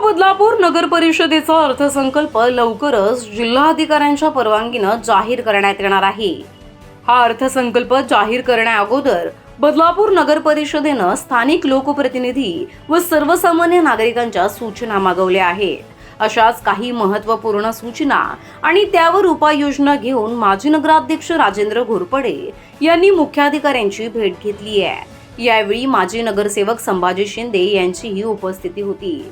बदलापूर नगर परिषदेचा अर्थसंकल्प लवकरच जिल्हाधिकाऱ्यांच्या परवानगीनं जाहीर करण्यात येणार आहे. हा अर्थसंकल्प जाहीर करण्याअगोदर बदलापूर नगर परिषदेनं स्थानिक लोकप्रतिनिधी व सर्वसामान्य नागरिकांच्या सूचना मागवल्या आहेत. अशाच काही महत्त्वपूर्ण सूचना आणि त्यावर उपाययोजना घेऊन माजी नगराध्यक्ष राजेंद्र घोरपडे यांनी मुख्याधिकाऱ्यांची भेट घेतली आहे. यावेळी माजी नगरसेवक संभाजी शिंदे यांचीही उपस्थिती होती.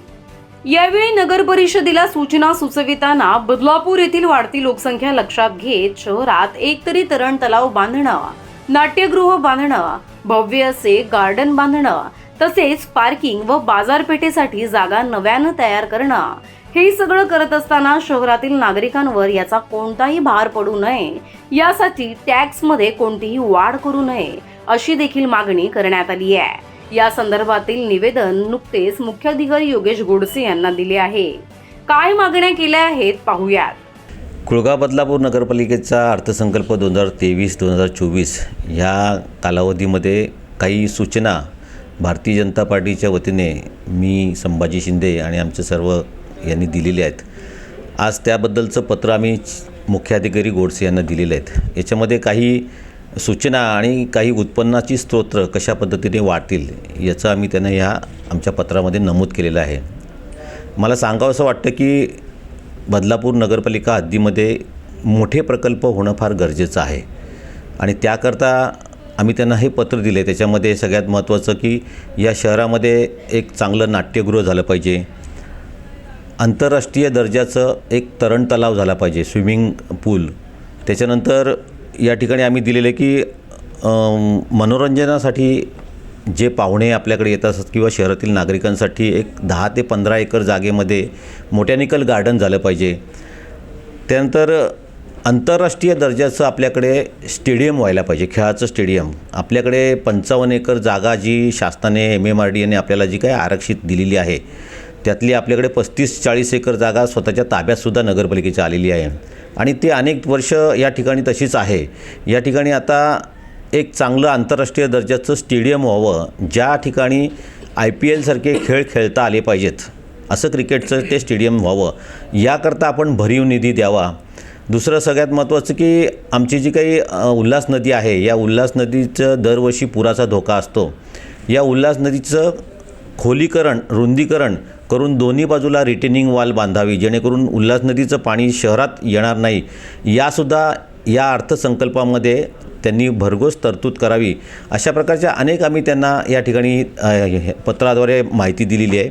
यावेळी नगर परिषदेला सूचना सुचविताना बदलापूर येथील वाढती लोकसंख्या लक्षात घेत शहरात एकतरी तरण तलाव बांधणं नाट्यगृह बांधणं भव्य असे गार्डन बांधणं तसेच पार्किंग व बाजारपेठेसाठी जागा नव्यानं तयार करणं. हे सगळं करत असताना शहरातील नागरिकांवर याचा कोणताही भार पडू नये. यासाठी टॅक्समध्ये कोणतीही वाढ करू नये अशी देखील मागणी करण्यात आली आहे. या संदर्भातील निवेदन नुकतेच मुख्याधिकारी योगेश गोडसे यांना दिले आहे. काय मागण्या केल्या आहेत पाहूयात. कुळगा बदलापूर नगरपालिकेचा अर्थसंकल्प दोन हजार तेवीस दोन हजार चोवीस ह्या कालावधीमध्ये काही सूचना भारतीय जनता पार्टीच्या वतीने मी संभाजी शिंदे आणि आमचे सर्व यांनी दिलेले आहेत. आज त्याबद्दलचं पत्र आम्ही मुख्याधिकारी गोडसे यांना दिलेलं आहेत. याच्यामध्ये काही सूचना आणि काही उत्पन्नाची स्तोत्र कशा पद्धतीने वाटतील याचं आम्ही त्यांना ह्या आमच्या पत्रामध्ये नमूद केलेलं आहे. मला सांगावं असं वाटतं की बदलापूर नगरपालिका हद्दीमध्ये मोठे प्रकल्प होणं फार गरजेचं आहे. आणि त्याकरता आम्ही त्यांना हे पत्र दिले. त्याच्यामध्ये सगळ्यात महत्त्वाचं की या शहरामध्ये एक चांगलं नाट्यगृह झालं पाहिजे. आंतरराष्ट्रीय दर्जाचं एक तरण तलाव झाला पाहिजे स्विमिंग पूल. त्याच्यानंतर या ठिकाणी आम्ही दिलेले की मनोरंजनासाठी जे पाहुणे आपल्याकडे येत असतात किंवा शहरातील नागरिकांसाठी एक दहा ते पंधरा एकर जागेमध्ये मोटॅनिकल गार्डन झालं पाहिजे. त्यानंतर आंतरराष्ट्रीय दर्जाचं आपल्याकडे स्टेडियम व्हायला पाहिजे खेळाचं स्टेडियम. आपल्याकडे पंचावन्न एकर जागा जी शासनाने एम एम आर डी एने आपल्याला जी काही आरक्षित दिलेली आहे त्यातली आपल्याकडे पस्तीस चाळीस एकर जागा स्वतःच्या ताब्यातसुद्धा नगरपालिकेची आलेली आहे. आणि ते अनेक वर्ष या ठिकाणी तशीच आहे. या ठिकाणी आता एक चांगलं आंतरराष्ट्रीय दर्जाचं स्टेडियम व्हावं ज्या ठिकाणी आय पी एलसारखे खेळ खेळता आले पाहिजेत असं क्रिकेटचं ते स्टेडियम व्हावं. याकरता आपण भरीव निधी द्यावा. दुसरं सगळ्यात महत्त्वाचं की आमची जी काही उल्हास नदी आहे या उल्हास नदीचं दरवर्षी पुराचा धोका असतो. या उल्हास नदीचं खोलीकरण रुंदीकरण करून दोन्ही बाजूला रिटेनिंग वॉल बांधावी जेणेकरून उल्हास नदीचं पाणी शहरात येणार नाही. यासुद्धा या अर्थसंकल्पामध्ये त्यांनी भरघोस तरतूद करावी. अशा प्रकारच्या अनेक आम्ही त्यांना या ठिकाणी हे- पत्राद्वारे माहिती दिलेली आहे.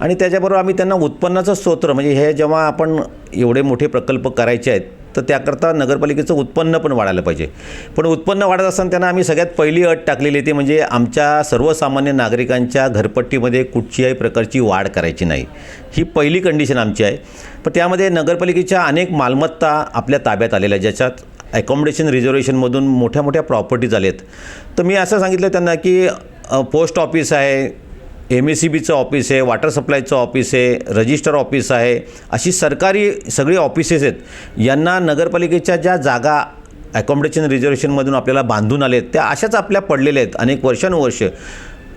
आणि त्याच्याबरोबर आम्ही त्यांना उत्पन्नाचं स्तोत्र म्हणजे हे जेव्हा आपण एवढे मोठे प्रकल्प करायचे आहेत तर त्याकरता नगरपालिकेचं उत्पन्न पण वाढायला पाहिजे. पण उत्पन्न वाढत असताना त्यांना आम्ही सगळ्यात पहिली अट टाकलेली ती म्हणजे आमच्या सर्वसामान्य नागरिकांच्या घरपट्टीमध्ये कुठच्याही प्रकारची वाढ करायची नाही. ही पहिली कंडिशन आमची आहे. पण त्यामध्ये नगरपालिकेच्या अनेक मालमत्ता आपल्या ताब्यात आलेल्या ज्याच्यात ॲकॉमडेशन रिझर्वेशनमधून मोठ्या मोठ्या प्रॉपर्टीज आलेत. तर मी असं सांगितलं त्यांना की पोस्ट ऑफिस आहे एम एस सी बीचं ऑफिस आहे वॉटर सप्लायचं ऑफिस आहे रजिस्टर ऑफिस आहे अशी सरकारी सगळी ऑफिसेस आहेत. यांना नगरपालिकेच्या ज्या जागा ॲकॉमडेशन रिझर्वेशनमधून आपल्याला बांधून आलेत त्या अशाच आपल्या पडलेल्या आहेत अनेक वर्षानुवर्ष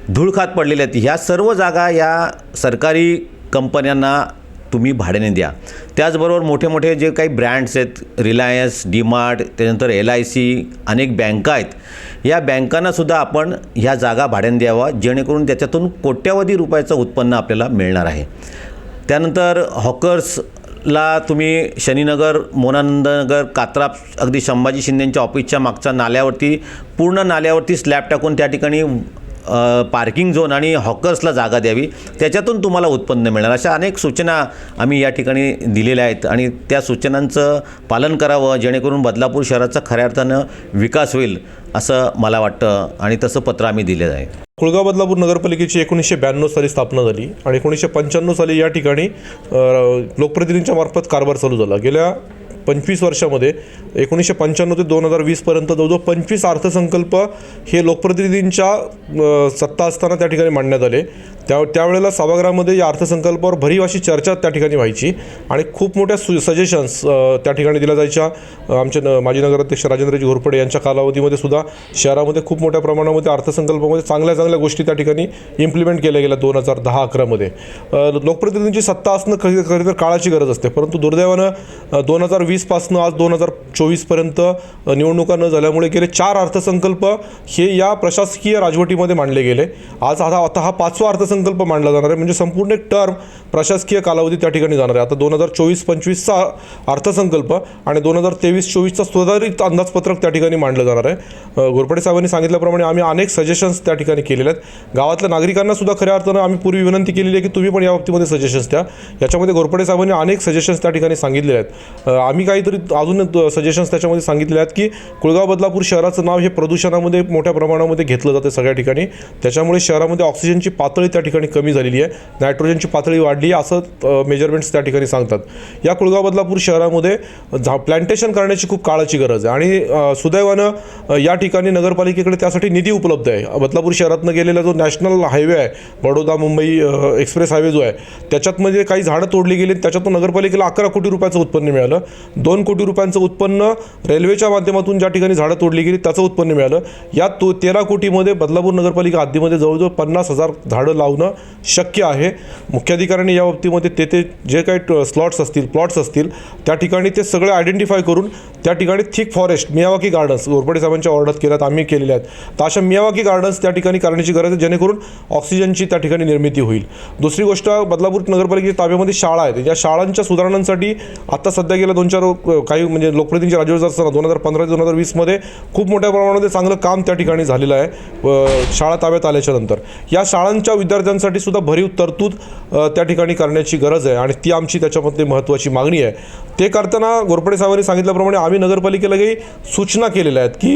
धूळखात पडलेल्या आहेत. ह्या सर्व जागा या सरकारी कंपन्यांना तुम्ही भाड्याने द्या. त्याचबरोबर मोठे मोठे जे काही ब्रँड्स आहेत रिलायन्स डीमार्ट त्यानंतर एल आय सी अनेक बँका आहेत. या बँकांनासुद्धा आपण ह्या जागा भाड्याने द्यावा जेणेकरून त्याच्यातून कोट्यावधी रुपयाचं उत्पन्न आपल्याला मिळणार आहे. त्यानंतर हॉकर्सला तुम्ही शनीनगर मोनानंदनगर कात्रा अगदी संभाजी शिंदेंच्या ऑफिसच्या मागच्या नाल्यावरती पूर्ण नाल्यावरती स्लॅब टाकून त्या ठिकाणी पार्किंग झोन आणि हॉकर्सला जागा द्यावी. त्याच्यातून तुम्हाला उत्पन्न मिळणार. अशा अनेक सूचना आम्ही या ठिकाणी दिलेल्या आहेत. आणि त्या सूचनांचं पालन करावं जेणेकरून बदलापूर शहराचा खऱ्या अर्थानं विकास होईल असं मला वाटतं. आणि तसं पत्र आम्ही दिलेलं आहे. कुळगाव बदलापूर नगरपालिकेची एकोणीसशे ब्याण्णव साली स्थापना झाली आणि एकोणीसशे पंच्याण्णव साली या ठिकाणी लोकप्रतिनिधींच्या मार्फत कारभार चालू झाला. गेल्या पंचवीस वर्षामध्ये एकोणीसशे पंच्याण्णव ते दोन हजार वीसपर्यंत जवळजवळ पंचवीस अर्थसंकल्प हे लोकप्रतिनिधींच्या सत्ता असताना त्या ठिकाणी मांडण्यात आले. त्या त्यावेळेला सभागृहामध्ये या अर्थसंकल्पावर भरीव अशी चर्चा त्या ठिकाणी व्हायची आणि खूप मोठ्या सु सजेशन्स त्या ठिकाणी दिल्या जायच्या. आमचे न माजी नगराध्यक्ष राजेंद्रजी घोरपडे यांच्या कालावधीमध्ये सुद्धा शहरामध्ये खूप मोठ्या प्रमाणामध्ये अर्थसंकल्पामध्ये चांगल्या चांगल्या गोष्टी त्या ठिकाणी इम्प्लिमेंट केल्या गेल्या दोन हजार दहा अकरामध्ये. लोकप्रतिनिधींची सत्ता असणं खरी खरी तर काळाची गरज असते. परंतु दुर्दैवानं दोन हजार वीस वीसपासनं आज दोन हजार चोवीसपर्यंत निवडणुका न झाल्यामुळे गेले चार अर्थसंकल्प हे या प्रशासकीय राजवटीमध्ये मांडले गेले. आज आता आता हा पाचवा अर्थसंकल्प मांडला जाणार आहे. म्हणजे संपूर्ण एक टर्म प्रशासकीय कालावधी त्या ठिकाणी जाणार आहे. आता दोन हजार चोवीस पंचवीसचा अर्थसंकल्प आणि दोन हजार तेवीस चोवीसचा सुधारित अंदाजपत्रक त्या ठिकाणी मांडलं जाणार आहे. घोरपडे साहेबांनी सांगितल्याप्रमाणे आम्ही अनेक सजेशन्स त्या ठिकाणी केलेले आहेत. गावातल्या नागरिकांना सुद्धा खऱ्या अर्थानं आम्ही पूर्वी विनंती केलेली आहे की तुम्ही पण या बाबतीमध्ये सजेशन्स द्या. याच्यामध्ये घोरपडे साहेबांनी अनेक सजेशन्स त्या ठिकाणी सांगितलेले आहेत. आम्ही आम्ही काहीतरी अजून सजेशन्स त्याच्यामध्ये सांगितलेले आहेत की कुळगाव बदलापूर शहराचं नाव हे प्रदूषणामध्ये मोठ्या प्रमाणामध्ये घेतलं जातं सगळ्या ठिकाणी. त्याच्यामुळे शहरामध्ये ऑक्सिजनची पातळी त्या ठिकाणी कमी झालेली आहे. नायट्रोजनची पातळी वाढली आहे असं मेजरमेंट्स त्या ठिकाणी सांगतात. या कुळगाव बदलापूर शहरामध्ये झा प्लांटेशन करण्याची खूप काळाची गरज आहे आणि सुदैवानं या ठिकाणी नगरपालिकेकडे त्यासाठी निधी उपलब्ध आहे. बदलापूर शहरातनं गेलेला जो नॅशनल हायवे आहे बडोदा मुंबई एक्सप्रेस हायवे जो आहे त्याच्यातमध्ये काही झाडं तोडली गेली त्याच्यातून नगरपालिकेला अकरा कोटी रुपयाचं उत्पन्न मिळालं. दोन कोटी रुपयांचं उत्पन्न रेल्वेच्या माध्यमातून ज्या ठिकाणी झाडं तोडली गेली त्याचं उत्पन्न मिळालं. या तो तेरा कोटीमध्ये बदलापूर नगरपालिका हद्दीमध्ये जवळजवळ पन्नास हजार झाडं लावणं शक्य आहे. मुख्याधिकाऱ्यांनी या बाबतीमध्ये ते ते जे काही स्लॉट्स असतील प्लॉट्स असतील त्या ठिकाणी ते सगळे आयडेंटिफाय करून त्या ठिकाणी thick forest Miyawaki gardens Ghorpade साहेबांच्या ऑर्डर केल्यात आम्ही केलेल्या आहेत. तर अशा मियावाकी गार्डन्स त्या ठिकाणी करण्याची गरज आहे जेणेकरून ऑक्सिजनची त्या ठिकाणी निर्मिती होईल. दुसरी गोष्ट बदलापूर नगरपालिकेच्या ताब्यामध्ये शाळा आहेत. या शाळांच्या सुधारणांसाठी आता सध्या गेल्या दोन चार काही म्हणजे लोकप्रतिनिधी राजवट असताना दोन हजार पंधरा दोन हजार वीसमध्ये खूप मोठ्या प्रमाणामध्ये चांगलं काम त्या ठिकाणी झालेलं आहे. शाळा ताब्यात आल्याच्यानंतर. या शाळांच्या विद्यार्थ्यांसाठी सुद्धा भरीव तरतूद त्या ठिकाणी करण्याची गरज आहे आणि ती आमची त्याच्यामध्ये महत्त्वाची मागणी आहे. ते करताना घोरपडे साहेबांनी सांगितल्याप्रमाणे आम्ही नगरपालिकेला काही सूचना केलेल्या आहेत की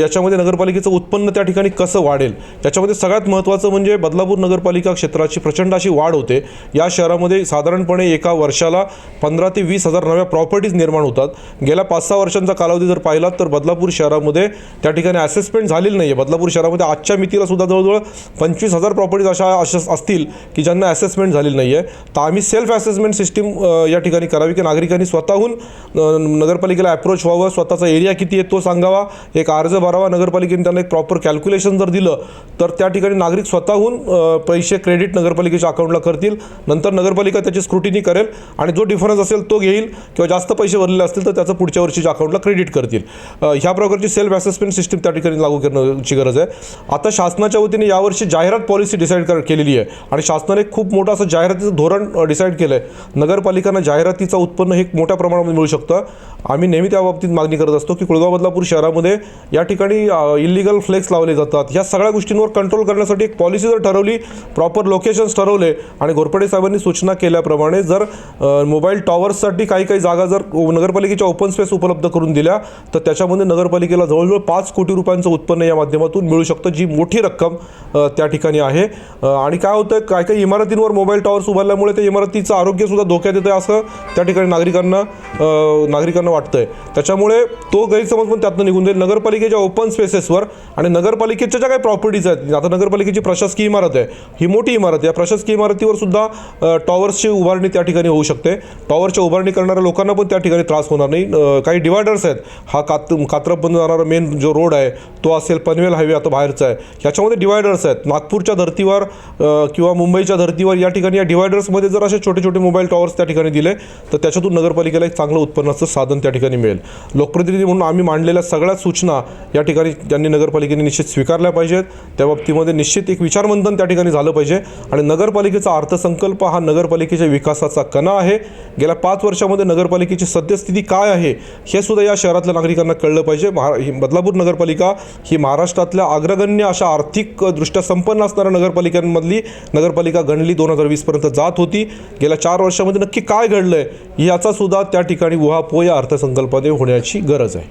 याच्यामध्ये नगरपालिकेचं उत्पन्न त्या ठिकाणी कसं वाढेल? त्याच्यामध्ये सगळ्यात महत्त्वाचं म्हणजे बदलापूर नगरपालिका क्षेत्राची प्रचंड अशी वाढ होते. या शहरामध्ये साधारणपणे एका वर्षाला पंधरा ते वीस हजार नव्या प्रॉपर्टी प्रॉपर्टीज निर्माण होतात. गेल्या पाच सहा वर्षांचा कालावधी जर पाहिला तर बदलापूर शहरामध्ये त्या ठिकाणी असेसमेंट झालेली नाही आहे बदलापूर शहरामध्ये आजच्या मितीला सुद्धा जवळजवळ पंचवीस हजार प्रॉपर्टीज अशा अशा असतील की ज्यांना असेसमेंट झालेली नाही आहे तर आम्ही सेल्फ असेसमेंट सिस्टीम या ठिकाणी करावी की नागरिकांनी स्वतःहून नगरपालिकेला अप्रोच व्हावं स्वतःचा एरिया किती आहे तो सांगावा एक अर्ज भरावा नगरपालिकेने त्यांना एक प्रॉपर कॅल्क्युलेशन जर दिलं तर त्या ठिकाणी नागरिक स्वतःहून पैसे क्रेडिट नगरपालिकेच्या अकाउंटला करतील. नंतर नगरपालिका त्याची स्क्रुटिनी करेल आणि जो डिफरन्स असेल तो घेईल किंवा जास्त पैसे भरलेले असतील तर त्याचं पुढच्या वर्षीच्या अकाउंटला क्रेडिट करतील. ह्या प्रकारची सेल्फ असेसमेंट सिस्टीम त्या ठिकाणी लागू करण्याची गरज आहे. आता शासनाच्या वतीने यावर्षी जाहिरात पॉलिसी डिसाईड कर केलेली आहे. आणि शासनाने खूप मोठं असं जाहिरातीचं धोरण डिसाईड केलं आहे नगरपालिकांना जाहिरातीचं उत्पन्न हे मोठ्या प्रमाणामध्ये मिळू शकतं. आम्ही नेहमी त्या बाबतीत मागणी करत असतो की कुळगाव बदलापूर शहरामध्ये या ठिकाणी इलिगल फ्लेक्स लावले जातात. ह्या सगळ्या गोष्टींवर कंट्रोल करण्यासाठी एक पॉलिसी जर ठरवली प्रॉपर लोकेशन्स ठरवले आणि घोरपडे साहेबांनी सूचना केल्याप्रमाणे जर मोबाईल टॉवर्ससाठी काही काही जागा जर नगरपालिकेच्या ओपन स्पेस उपलब्ध करून दिल्या तर त्याच्यामध्ये नगरपालिकेला जवळजवळ पाच कोटी रुपयांचं उत्पन्न या माध्यमातून मिळू शकतं जी मोठी रक्कम त्या ठिकाणी आहे. आणि काय होतं काय काही इमारतींवर मोबाईल टॉवर्स उभारल्यामुळे त्या इमारतीचं आरोग्यसुद्धा धोक्यात येतं आहे असं त्या ठिकाणी नागरिकांना नागरिकांना वाटतंय. त्याच्यामुळे तो गैरसमज पण त्यातनं निघून जाईल. नगरपालिकेच्या ओपन स्पेसेसवर आणि नगरपालिकेच्या ज्या काही प्रॉपर्टीज आहेत आता नगरपालिकेची प्रशासकीय इमारत आहे ही मोठी इमारत आहे या प्रशासकीय इमारतीवर सुद्धा टॉवर्सची उभारणी त्या ठिकाणी होऊ शकते. टॉवरच्या उभारणी करणाऱ्या लोकांना पण त्या ठिकाणी त्रास होणार नाही. काही डिवायडर्स आहेत. हा कात कात्रपमधून जाणारा मेन जो रोड आहे तो असेल पनवेल हायवे आता बाहेरचा आहे. ह्याच्यामध्ये डिवायडर्स आहेत. नागपूरच्या धर्तीवर किंवा मुंबईच्या धर्तीवर या ठिकाणी या डिवायडर्समध्ये जर असे छोटे छोटे मोबाईल टॉवर्स त्या ठिकाणी दिले तर त्याच्यातून नगरपालिकेला एक चांगलं उत्पन्नाचं साधन त्या ठिकाणी मिळेल. लोकप्रतिनिधी म्हणून आम्ही मांडलेल्या सगळ्या सूचना या ठिकाणी ज्यांनी नगरपालिकेने निश्चित स्वीकारल्या पाहिजेत. त्या बाबतीमध्ये निश्चित एक विचारमंथन त्या ठिकाणी झालं पाहिजे. आणि नगरपालिकेचा अर्थसंकल्प हा नगरपालिकेच्या विकासाचा कणा आहे. गेल्या पाच वर्षामध्ये नगरपालिकेची सद्यस्थिती काय आहे हे सुद्धा या शहरातल्या नागरिकांना कळलं पाहिजे. महा ही बदलापूर नगरपालिका ही महाराष्ट्रातल्या अग्रगण्य अशा आर्थिकदृष्ट्या संपन्न असणाऱ्या नगरपालिकांमधली नगरपालिका गणली दोन हजार वीसपर्यंत जात होती. गेल्या चार वर्षामध्ये नक्की काय घडलं आहे याचासुद्धा त्या ठिकाणी उहापोह या अर्थसंकल्पाने होण्याची गरज आहे.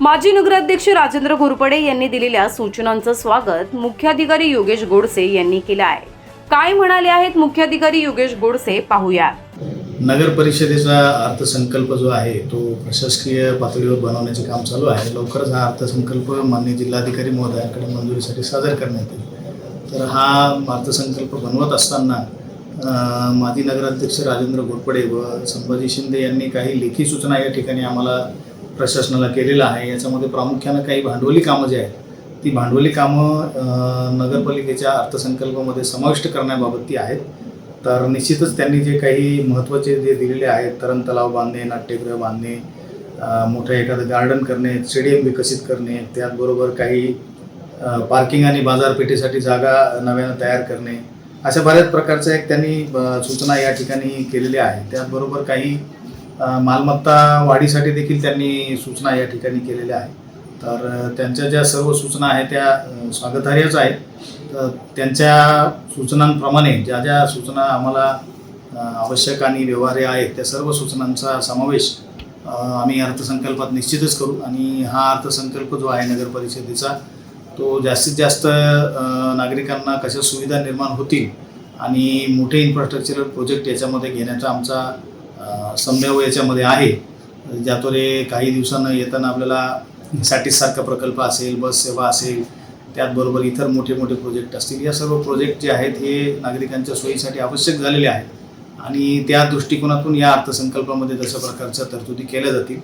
माजी नगराध्यक्ष राजेंद्र घोरपडे यांनी दिलेल्या सूचनांचं स्वागत मुख्याधिकारी योगेश गोडसे यांनी केलं आहे. काय म्हणाले आहेत मुख्याधिकारी योगेश गोडसे पाहूया. नगर परिषदेचा अर्थसंकल्प जो आहे तो प्रशासकीय पातळीवर बनवण्याचे काम चालू आहे. लवकरच हा अर्थसंकल्प माननीय जिल्हाधिकारी महोदयांकडे मंजुरीसाठी सादर करण्यात येईल. तर हा अर्थसंकल्प बनवत असताना माजी नगराध्यक्ष राजेंद्र घोरपडे व संभाजी शिंदे यांनी काही लेखी सूचना या ठिकाणी आम्हाला प्रशासनाला केलेल्या आहे याच्यामध्ये प्रामुख्यानं काही भांडवली कामं जी आहेत ती भांडवली कामं नगरपालिकेच्या अर्थसंकल्पामध्ये समाविष्ट करण्याबाबत ती आहेत. तर निश्चितच त्यांनी जे काही महत्त्वाचे जे दिलेले आहेत तरण तलाव बांधणे नाट्यगृह बांधणे मोठं एखादं गार्डन करणे स्टेडियम विकसित करणे त्याचबरोबर काही पार्किंग आणि बाजारपेठेसाठी जागा नव्यानं तयार करणे अशा बऱ्याच प्रकारच्या एक त्यांनी सूचना या ठिकाणी केलेल्या आहेत. त्याचबरोबर काही मालमत्ता वाढीसाठी देखील त्यांनी सूचना या ठिकाणी केलेल्या आहेत. तर त्यांच्या ज्या सर्व सूचना आहेत त्या स्वागतार्हच आहेत. तर त्यांच्या सूचनांप्रमाणे ज्या ज्या सूचना आम्हाला आवश्यक आणि व्यवहार्य आहेत त्या सर्व सूचनांचा समावेश आम्ही अर्थसंकल्पात निश्चितच करू. आणि हा अर्थसंकल्प जो आहे नगर परिषदेचा तो जास्तीत जास्त नागरिकांना कशा सुविधा निर्माण होतील आणि मोठे इन्फ्रास्ट्रक्चरल प्रोजेक्ट याच्यामध्ये घेण्याचा आमचा अ, याच्यामध्ये आहे. ज्याद्वारे काही दिवसानं येताना आपल्याला सॅटिससारखा प्रकल्प असेल बस सेवा असेल त्याचबरोबर इतर मोठे मोठे प्रोजेक्ट असतील. या सर्व प्रोजेक्ट जे आहेत हे नागरिकांच्या सोयीसाठी आवश्यक झालेले आहेत. आणि त्या दृष्टिकोनातून या अर्थसंकल्पामध्ये तशा प्रकारच्या तरतुदी केल्या जातील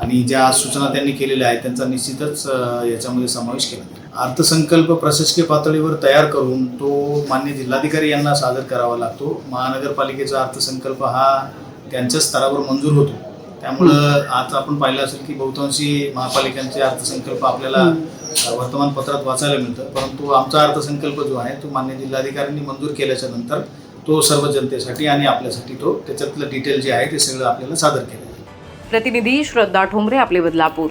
आणि ज्या सूचना त्यांनी केलेल्या आहेत त्यांचा निश्चितच याच्यामध्ये समावेश केला जाईल. अर्थसंकल्प प्रशासकीय पातळीवर तयार करून तो मान्य जिल्हाधिकारी यांना सादर करावा लागतो. महानगरपालिकेचा अर्थसंकल्प हा त्यांच्या स्तरावर मंजूर होतो. त्यामुळं आज आपण पाहिलं असेल की बहुतांशी महापालिकांचे अर्थसंकल्प आपल्याला वर्तमानपत्रात वाचायला मिळतं. परंतु आमचा अर्थसंकल्प जो आहे तो मान्य जिल्हाधिकाऱ्यांनी मंजूर केल्याच्यानंतर तो सर्व जनतेसाठी आणि आपल्यासाठी तो त्याच्यातलं डिटेल जे आहे ते सगळं आपल्याला सादर केलं प्रतिनिधी श्रद्धा ठोंबरे आपले बदलापूर.